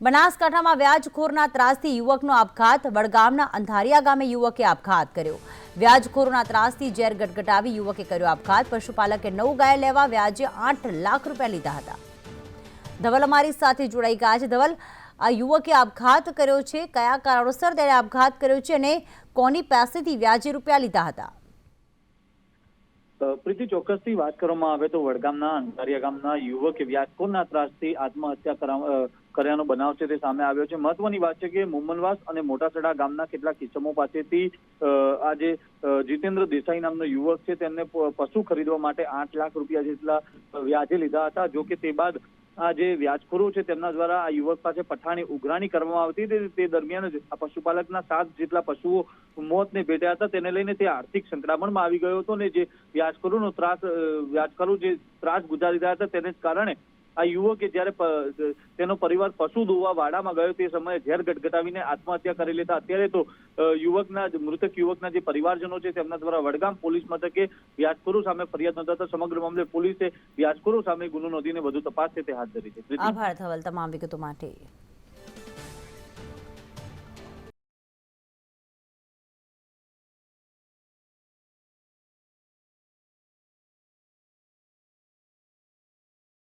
બનાસકાંઠામાં વ્યાજખોરના ત્રાસથી યુવકનો આપઘાત, વડગામના અંધારિયા ગામે યુવકે આપઘાત કર્યો. વ્યાજખોરોના ત્રાસથી ઝેર ગટગટાવી યુવકે કર્યો આપઘાત. પશુપાલકે નવ ગાય લેવા વ્યાજે આઠ લાખ રૂપિયા લીધા હતા. ધવલ અમારી સાથે જોડાઈ ગયા છે. ધવલ, આ યુવકે આપઘાત કર્યો છે. કયા કારણોસર તેણે આપઘાત કર્યો છે અને કોની પાસેથી વ્યાજે રૂપિયા લીધા હતા? પ્રીતિ, ચોક્કસથી વાત કરવામાં આવે તો વડગામના, અંધારિયા ગામના યુવકે વ્યાજખોરના ત્રાસથી આત્મહત્યા કર્યાનો બનાવ છે તે સામે આવ્યો છે. મહત્વની વાત છે કે મુમનવાસ અને મોટાસડા ગામના કેટલાક કિસ્સામો પાસેથી આ જે જીતેન્દ્ર દેસાઈ નામનો યુવક છે, તેમને પશુ ખરીદવા માટે આઠ લાખ રૂપિયા જેટલા વ્યાજે લીધા હતા જો કે તે બાદ જે વ્યાજખોરો છે, તેમના દ્વારા આ યુવક પાસે પઠાણી ઉઘરાણી કરવામાં આવતી હતી. તે દરમિયાન જ આ પશુપાલકના સાત જેટલા પશુઓ મોતને ભેટ્યા હતા. તેને લઈને તે આર્થિક સંકળામણમાં આવી ગયો હતો ને જે વ્યાજખોરોનો ત્રાસ વ્યાજખોરો જે ત્રાસ ગુજારી રહ્યા હતા, તેને કારણે આ યુવકે જ્યારે તેનો પરિવાર પશુ ધોવા વાડામાં ગયો તે સમયે ઝેર ગટગટાવીને આત્મહત્યા કરી લેતા. અત્યારે તો યુવકના મૃતક યુવકના જે પરિવારજનો છે તેમના દ્વારા વડગામ પોલીસ મથકે વ્યાજખોરો સામે ફરિયાદ નોંધાતા સમગ્ર મામલે પોલીસે વ્યાજખોરો સામે ગુનો નોંધીને વધુ તપાસ છે તે હાથ ધરી છે. આભાર, ધવલ, તમામ વિગતો માટે.